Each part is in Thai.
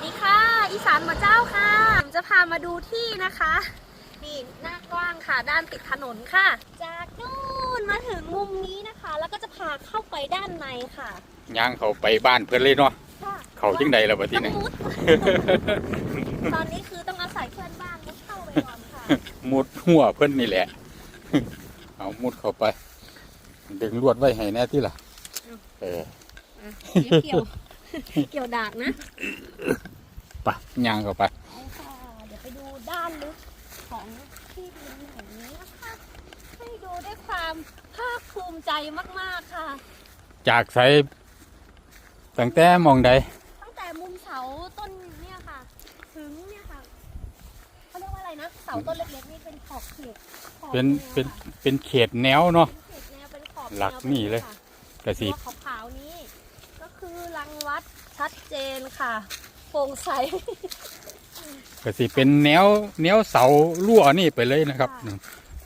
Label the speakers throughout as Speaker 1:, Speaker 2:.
Speaker 1: วัสดีค่ะ อีสานหมอเจ้าค่ะผมจะพามาดูที่นะคะ นี่หน้ากว้างค่ะ ด้านติดถนนค่ะ จากนู่นมาถึงมุมนี้นะคะ แล้วก็จะพาเข้าไปด้านในค่ะ
Speaker 2: ย่างเขาไปบ้านเพื่อนเลยเนาะ
Speaker 1: ค่ะ
Speaker 2: เขาจังใดแล้วบัดที
Speaker 1: ต้อง
Speaker 2: นี้
Speaker 1: มุดตอนนี้คือต้องอาศัยเพื่อนบ้านมุดเข้าไปก่อนค่ะ
Speaker 2: มุดหัวเพื่อนนี่แหละ เอามุดเข้าไป ดึงลวดไว้ให้แน่ที่ล่ะ เออ
Speaker 1: อะเดี๋ยวเกี่ยว เกี่ยวดากนะ
Speaker 2: ไปย่างเข้าไป
Speaker 1: เอาค่ะเดี๋ยวไปดูด้านลึกของที่ดินแห่งนี้นะคะให้ดูด้วยความภาคภูมิใจมากๆค่ะ
Speaker 2: จากใสตั้งแต่หมองใด
Speaker 1: ตั้งแต่มุมเสาต้นเนี่ยค่ะ ถึงเนี่ยค่ะเขาเรียกว่าอะไรนะเสาต้นเล็กๆนี่เป็นขอบเขตขอบ
Speaker 2: เป็น
Speaker 1: แว
Speaker 2: เป็น
Speaker 1: ค่ะ
Speaker 2: เป็นเขตแนวเนาะ
Speaker 1: เป็นเขตแนวเป็นขอบ
Speaker 2: หลัก
Speaker 1: แว
Speaker 2: นี่เลย
Speaker 1: ค่ะ
Speaker 2: กระสี
Speaker 1: ตัวขาวๆนี้ก็ คือรังวัดชัดเจนค่ะโปร่งใส
Speaker 2: กระสีเป็นแนวแนวเสารั่วนี่ไปเลยนะครับ
Speaker 1: ค่ะ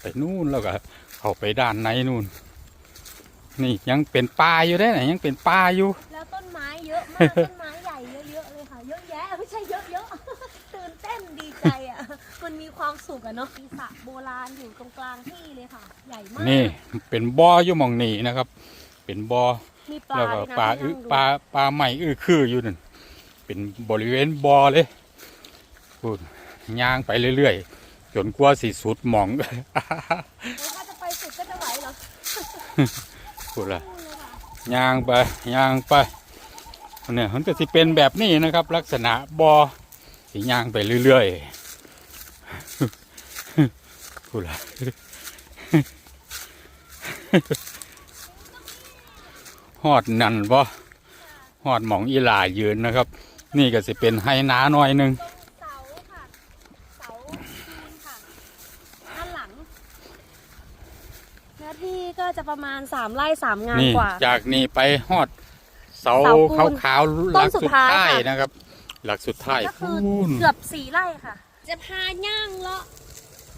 Speaker 2: ไปนู่นแล้วก็เข้าไปด้านในนู่น นี่ยังเป็นป่าอยู่ได้ไหนะยังเป็นป่าอยู่
Speaker 1: แล้วต้นไม้เยอะมาก ต้นไม้ใหญ่เยอะๆเลยค่ะ เยอะแยะไม่ใช่เยอะๆ ตื่นเต้นดีใจอะ มันมีความสุขอะเนาะมีสระโบราณอยู่ตรงกลางที่เลยค่ะ ใหญ่มาก
Speaker 2: นี่เป็นบ่ออยู่หมองนี่นะครับ เป็นบ่อ
Speaker 1: มีปลา
Speaker 2: แล้วก็
Speaker 1: ด้วยนะ
Speaker 2: ปลา
Speaker 1: ที่
Speaker 2: อึ
Speaker 1: นั่งดู
Speaker 2: ปลาปลาใหม่อื้อคืออยู่นั่นเป็นบริเวณบ่อเลยพูดย่างไปเรื่อยๆจนกว่าสิสุดหมอง
Speaker 1: แล้วถ้าจะไปสุดก็จะไหวเหรอ
Speaker 2: พูดละ
Speaker 1: นู่นเลยค่ะ
Speaker 2: ย่างไปย่างไปเนี่ยมันก็สิเป็นแบบนี้นะครับ ลักษณะบ่อสิย่างไปเรื่อยๆพูดละ ฮอดนั่นบ่ฮอดหมองอีหลายืนนะครับ นี่ก็สิเป็นไฮนาหน่อยหนึง
Speaker 1: ตรงเสาค่ะเสาปูนค่ะด้านหลังเนื้อที่ก็จะประมาณสามไร่สามงาน
Speaker 2: นี่
Speaker 1: กว่า
Speaker 2: จากนี่ไปฮอดเสา
Speaker 1: เสาปูน
Speaker 2: ขาวๆห
Speaker 1: ต้
Speaker 2: ลั
Speaker 1: น
Speaker 2: ก
Speaker 1: สุด
Speaker 2: สุด
Speaker 1: ท้าย
Speaker 2: ท้าย
Speaker 1: ค่ะ
Speaker 2: นะครับ หลักสุดท้าย
Speaker 1: ก็คือ
Speaker 2: พูน
Speaker 1: เกือบสี่ไร่ค่ะ จะพาย่างเลาะ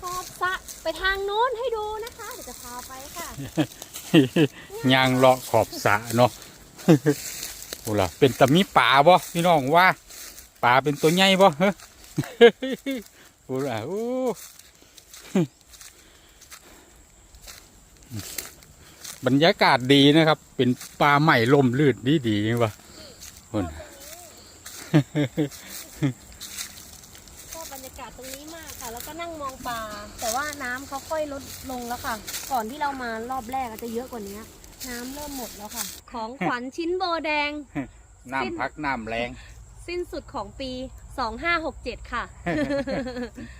Speaker 1: ขอบสระไปทางโน้นให้ดูนะคะ เดี๋ยวจะพาไปค่ะ
Speaker 2: ย่างเลาะขอบสะเนาะโอ้ล่ะเป็นตะมีป่าบ่พี่น้องว่าป่าเป็นตัวใหญ่บ่เฮ้โอ้ล่ะโอ้บรรยากาศดีนะครับ เป็นป่าใหม่ลมลื่นดีดีๆวะคน
Speaker 1: ชอบบรรยากาศ ตรงนี้มากค่ะ แล้วก็นั่งมองปลา แต่ว่าน้ำเขาค่อยลดลงแล้วค่ะ ก่อนที่เรามารอบแรกอาจจะเยอะกว่านี้ น้ำเริ่มหมดแล้วค่ะ ของขวัญชิ้นโบแดง
Speaker 2: น้ำพักน้ำแรง
Speaker 1: สิ้นสุดของปี 2567 ค่ะ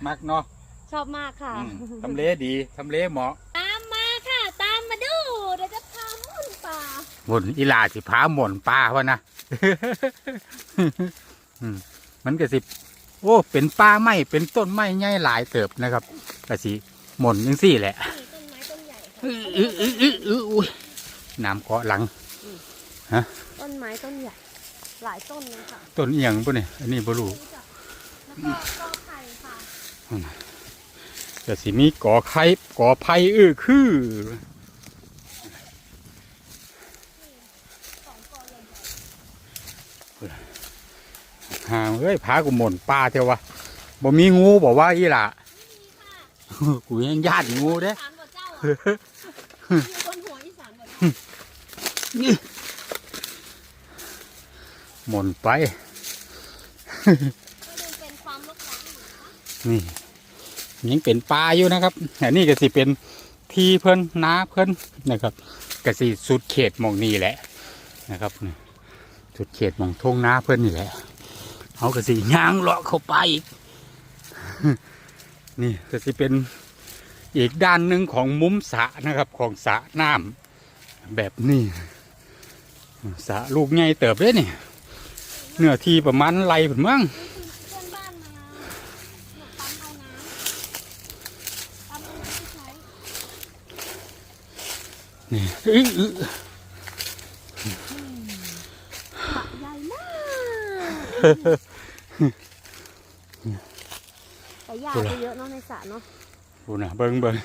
Speaker 2: มักเนาะ
Speaker 1: ชอบมากค่ะ
Speaker 2: อืมทำเลดีทำเลเหมาะ
Speaker 1: ตามมาค่ะ ตามมาดูเดี๋ยวจะพามุ่นป่า
Speaker 2: บนอีหลาสิพาหม่นป้าวะนะ อืมมันก็สิ โอ้ เป็นป้าไม้เป็นต้นไม้ใหญ่หลายเติบนะครับก็สิหม่นยังสี่แหละ
Speaker 1: นี่ต้นไม้ต้นใหญ่ค่ะ
Speaker 2: อื้ออื้ออื้ออื้ออุ้ยน้ำเกาะหลัง
Speaker 1: ต้นไม้ต้นใหญ่หลายต้นเลยค่ะ
Speaker 2: ต้นเอียงปะเนี่ยอันนี้บรู
Speaker 1: รู้จักแล้วก็กอไผ่ค่ะ
Speaker 2: ก็สิมีกอไข่กอไผ่อื้อคือ
Speaker 1: สองกอใหญ่
Speaker 2: หาเอ้ยพากูหม่นป้าเทวะบ่มีงูบอกว่าอีหล่ะกูยังญาติงูเด้
Speaker 1: ๆอีสานบ่เจ้าอะอยู่บนหัวอีสานบ่เจ้า
Speaker 2: หม่นไป
Speaker 1: นี่ยั
Speaker 2: งเป็นปลาอยู่นะครับอันนี้ก็สิเป็นที่เพิ่นน้าเพิ่นนะครับก็สิสุดเขตมองนี้แหละนะครับสุดเขตมองทงน้าเพิ่นนี่แหละ เขาก็สิย่างเลาะเข้าไปอีก นี่ก็สิเป็นอีกด้านหนึ่งของมุมสะนะครับของสะน้ำแบบนี้สะลูกใหญ่เติบเลยนี่เนื้อที่ประมาณไรผมมั้ง
Speaker 1: เพื่อนบ้านมาเนี่ยปั๊มเอาน้ำปั๊มเอาน้ำที่ใช้
Speaker 2: นี่อื้อ
Speaker 1: ใหญ่มาก แต่หญ้าจะเยอะเนาะในสระเนาะ
Speaker 2: ดูนะเบิ้งเบิ้ง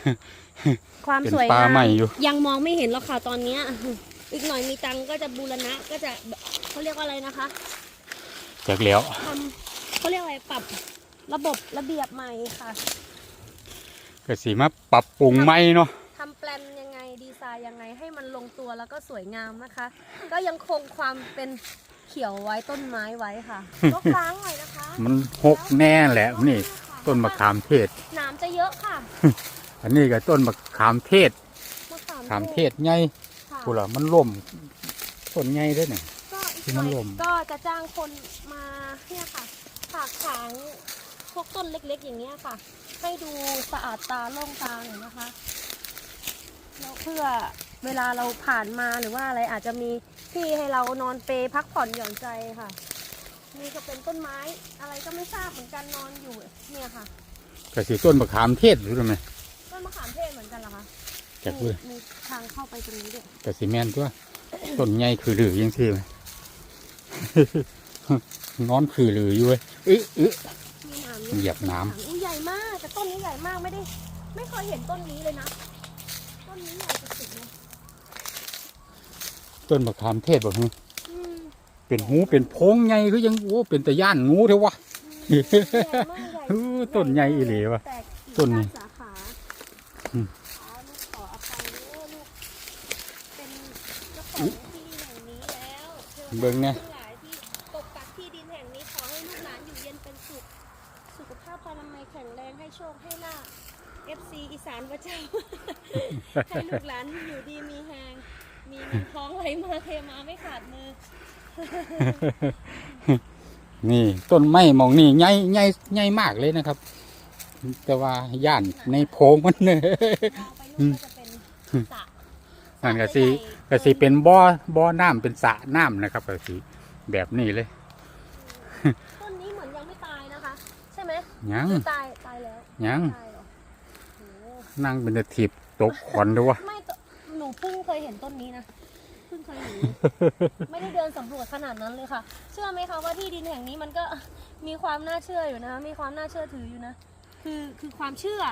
Speaker 1: ความ
Speaker 2: เป็น
Speaker 1: สวย
Speaker 2: ปลางา
Speaker 1: ม
Speaker 2: ใหม่อยู่
Speaker 1: ยังมองไม่เห็นหรอกค่ะตอนเนี้ย อีกหน่อยมีตังค์ก็จะบูรณะก็จะเขาเรียกว่าอะไรนะคะ
Speaker 2: จากแล้ว
Speaker 1: ทำปรับระบบระเบียบใหม่ค่ะ
Speaker 2: ก็สีมาปรับปรุงใหม่เนาะ
Speaker 1: ทำแปลนยังไงดีไซน์ยังไงให้มันลงตัวแล้วก็สวยงามนะคะ ก็ยังคงความเป็นเขียวไว้ต้นไม้ไว้ค่ะก็ล้างหน่อยนะคะ
Speaker 2: มันหกแน่แหละนี่ ต้นมะขามเทศ
Speaker 1: หนามจะเยอะค่ะ
Speaker 2: อันนี้ก็ต้นมะขามเทศ
Speaker 1: มะ
Speaker 2: ขามเทศใหญ่
Speaker 1: ค่ะ
Speaker 2: กูล่ะมันล่มต้นใหญ่เด้วยเนี่ย
Speaker 1: ก็อีก
Speaker 2: ที่
Speaker 1: ห
Speaker 2: มั
Speaker 1: น่
Speaker 2: น
Speaker 1: อย
Speaker 2: ลม
Speaker 1: ก็จะจ้างคนมาเนี่ยค่ะฝากถางพวกต้นเล็กๆอย่างเงี้ยค่ะ ให้ดูสะอาดตาโล่งตาหน่อยนะคะแล้วเพื่อเวลาเราผ่านมาหรือว่าอะไรอาจจะมี ที่ให้เรานอนเปลพักผ่อนหย่อนใจค่ะ นี่ก็เป็นต้นไม้อะไรก็ไม่ทราบเหมือนกันนอนอยู่เนี่ยค่ะ
Speaker 2: ก็สีต้นมะขามเทศรู้ไหม
Speaker 1: ต้นมะขามเทศเหมือนกันเหรอคะ
Speaker 2: จาก
Speaker 1: มี
Speaker 2: เพื่อ
Speaker 1: มีทางเข้าไปตรงนี้ด้วย
Speaker 2: ก็สีแมนตัวต้นใหญ่คือหรือยังซี่ไหมนอนคือหรืออยู่เว้ยอึะอึะ
Speaker 1: มีหนาม
Speaker 2: เหยียบน้ำ
Speaker 1: อุ้ยใหญ่มากแต่ต้นนี้ใหญ่มากไม่ได้ ไม่เคยเห็นต้นนี้เลยนะ ต้นนี้ใหญ่สุดๆเลย
Speaker 2: ต้นมะขามเทศบอก
Speaker 1: อืม
Speaker 2: เป็นหูเป็นโพรงใหญ่คือยังโอ้เป็นแต่ย่านงูเท่าวะ
Speaker 1: อืมใหญ่มากใหญ่
Speaker 2: เออต้นใหญ่อีหลีวะ
Speaker 1: แตกอีก
Speaker 2: ต้นนี้
Speaker 1: สาขา
Speaker 2: อืม
Speaker 1: อ๋อลูกขออภัยเด้อลูกเป็นเจ้าของที่ดินแห่งนี้แล้วทวดา
Speaker 2: เบิ่งเนี่ย
Speaker 1: ทั้งหลายที่ปกปักที่ดินแห่งนี้ขอให้ลูกหลานอยู่เย็นเป็นสุข สุขภาพพลามัยแข็งแรงให้โชคให้ลาภ FC อีสานพระเจ้าให้ลูกหลานอยู่ดีมีแหงมีเงินท้องไหล มาเทมาไม่ขาดมือ
Speaker 2: นี่ต้นไม้หมองนี่ใหญ่ใหญ่ใหญ่มากเลยนะครับ แต่ว่าย่านในโพรงมันเนี่ย
Speaker 1: มองไปนู่นก็จะเป็นสระ
Speaker 2: นั่นก็สิก็สิเป็นบ่อบ่อน้ำเป็นสระน้ำนะครับก็สิแบบนี้เลย
Speaker 1: ต้นนี้เหมือนยังไม่ตายนะคะ ใช่ไหม
Speaker 2: ยัง
Speaker 1: หรือตายตายแล้ว
Speaker 2: ยัง
Speaker 1: ตายเหรอโอ้
Speaker 2: นั่งเป็นตะถีบตกขอนด้วยวะ
Speaker 1: ไม่ตหนูเพิ่งเคยเห็นต้นนี้นะเพิ่งเคยเห็นไม่ได้เดินสำรวจขนาดนั้นเลยค่ะ เชื่อไหมคะว่าที่ดินแห่งนี้มันก็มีความน่าเชื่ออยู่นะ มีความน่าเชื่อถืออยู่นะ คือคือความเชื่อ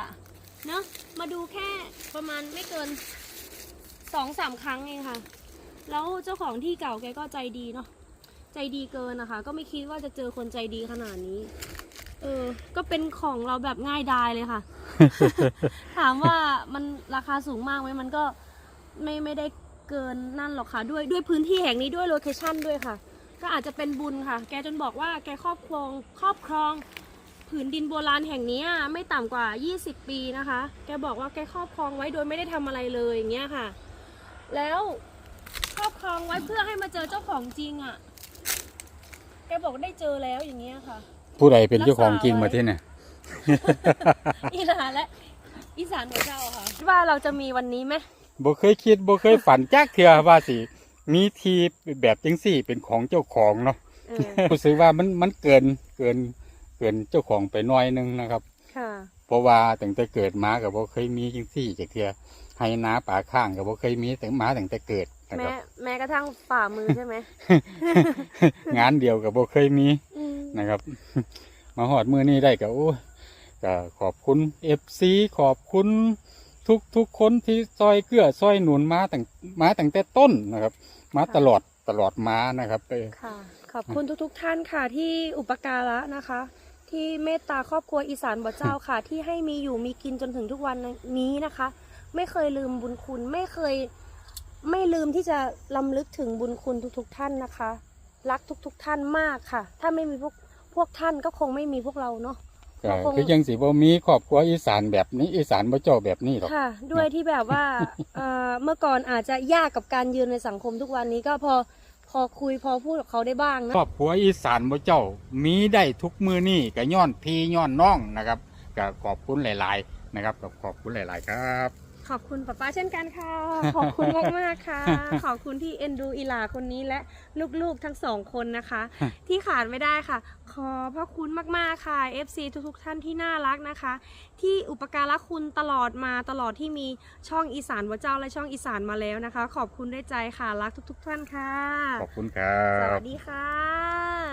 Speaker 1: เนอะมาดูแค่ประมาณไม่เกินสองสามครั้งเองค่ะ แล้วเจ้าของที่เก่าแกก็ใจดีเนาะใจดีเกินนะคะ ก็ไม่คิดว่าจะเจอคนใจดีขนาดนี้ เออ ก็เป็นของเราแบบง่ายดายเลยค่ะ ถามว่ามันราคาสูงมากไหมมันก็ไม่ไม่ได้ เกินนั่นหรอกค่ะ ด้วยด้วยพื้นที่แห่งนี้ด้วยโลเคชั่นด้วยค่ะ ก็อาจจะเป็นบุญค่ะ แกจนบอกว่าแกครอบครองครอบครองผืนดินโบราณแห่งนี้ไม่ต่ำกว่า 20 ปีนะคะ แกบอกว่าแกครอบครองไว้โดยไม่ได้ทำอะไรเลยอย่างเงี้ยค่ะ แล้วครอบครองไว้เพื่อให้มาเจอเจ้าของจริงอะ่ะ แกบอกได้เจอแล้วอย่างเงี้ยค่ะ
Speaker 2: ผู้ใดเป็นเจ้าของจริงมาที่เนี่ย
Speaker 1: อีสานและอีสานเหมือนเจ้าค่ะ ว่าเราจะมีวันนี้ไหม
Speaker 2: บ่เคยคิดบ่เคยฝันจักเทื่อว่าสิมีทีแบบจังสี่เป็นของเจ้าของเนาะ
Speaker 1: เออ
Speaker 2: รู้สึกว่ามันมันเกินเกินเกินเจ้าของไปหน้อยนึงนะครับ
Speaker 1: ค่ะ
Speaker 2: เพราะว่าตั้งแต่เกิดมาก็บ่เคยมีจังสี่จักเทื่อให้นาป่าข้างก็บ่เคยมีแต่มาตั้งแต่เกิดนะค
Speaker 1: แม้
Speaker 2: รับ
Speaker 1: แม้กระทั่งฝ่ามือใช่ไหม
Speaker 2: งานเดียวก็บ่เคยมี
Speaker 1: อืม
Speaker 2: นะครับ มาหอดมือนี้ได้ก็โอ้ยก็ขอบคุณเอฟซีขอบคุณ ทุกทุกคนที่ซอยเกื้อซอยหนุนมาตั้งมาตั้งแต่ต้นนะครับ มาตลอดตลอดมานะครับเออ
Speaker 1: ค่ะ ขอบคุณทุกๆท่านค่ะที่อุปการะนะคะ ที่เมตตาครอบครัวอีสานบ่เจ้าค่ะ ที่ให้มีอยู่มีกินจนถึงทุกวันนี้นะคะ ไม่เคยลืมบุญคุณไม่เคย ไม่ลืมที่จะลำลึกถึงบุญคุณทุกๆท่านนะคะ รักทุกๆท่านมากค่ะ ถ้าไม่มีพวกพวกท่านก็คงไม่มีพวกเราเนาะ
Speaker 2: ก็
Speaker 1: เราคง
Speaker 2: คือยังสิบ่มีครอบครัวอีสานแบบนี้อีสานบ่เจ้าแบบนี้หรอก
Speaker 1: ค่ะ ด้วยที่แบบว่าเอ่อเมื่อก่อนอาจจะยากกับการยืนในสังคมทุกวันนี้ก็พอพอคุยพอพูดกับเขาได้บ้างนะ
Speaker 2: ครอบครัวอีสานบ่เจ้ามีได้ทุกมือนี่ก็ย้อนพี่ย้อนน้องนะครับก็ขอบคุณหลาย ๆ นะครับก็ขอบคุณหลาย ๆ ครับ
Speaker 1: ขอบคุณป้าป้าเช่นกันค่ะ ขอบคุณมากมากๆค่ะ ขอบคุณที่เอ็นดูอีหลาคนนี้และลูกๆทั้งสองคนนะคะ ที่ขาดไม่ได้ค่ะ ขอพระคุณมากๆค่ะ FC ทุกๆ ท่านที่น่ารักนะคะ ที่อุปการะคุณตลอดมาตลอดที่มีช่องอีสานวะเจ้าและช่องอีสานมาแล้วนะคะ ขอบคุณด้วยใจค่ะรักทุก ๆ ท่านค่ะ
Speaker 2: ขอบคุณครั
Speaker 1: ส
Speaker 2: บ
Speaker 1: วัสดีค่ะ